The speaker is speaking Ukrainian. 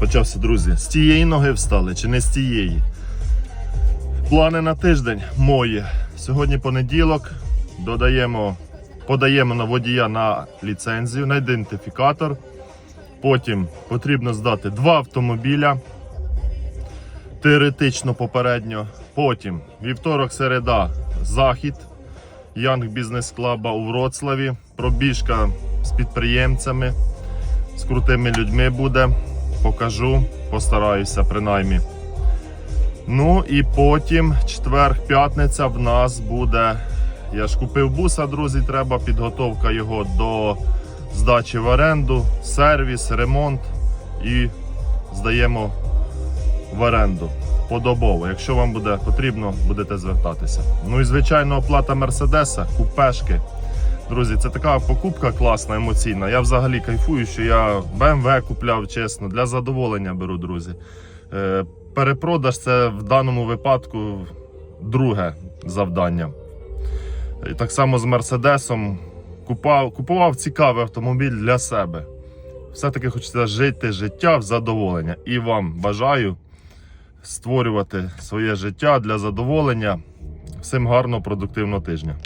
Почався, друзі. З тієї ноги встали чи не з тієї. Плани на тиждень мої. Сьогодні понеділок. Додаємо, подаємо на водія на ліцензію, на ідентифікатор. Потім потрібно здати два автомобіля. Теоретично попередньо. Потім вівторок, середа, захід Янг Бізнес Клаба у Вроцлаві. Пробіжка з підприємцями, з крутими людьми буде. Покажу, постараюся принаймні. Ну і потім, четвер, п'ятниця, в нас буде. Я ж купив буса, друзі, треба підготовка його до здачі в оренду, сервіс, ремонт і здаємо в оренду подобово. Якщо вам буде потрібно, будете звертатися. Ну і звичайно, оплата Мерседеса, купешки. Друзі, це така покупка класна, емоційна. Я взагалі кайфую, що я BMW купляв чесно, для задоволення беру, друзі. Е, перепродаж це в даному випадку друге завдання. І так само з Мерседесом купав, купував цікавий автомобіль для себе. Все-таки хочеться жити життя в задоволення. І вам бажаю створювати своє життя для задоволення. Всім гарного продуктивного тижня.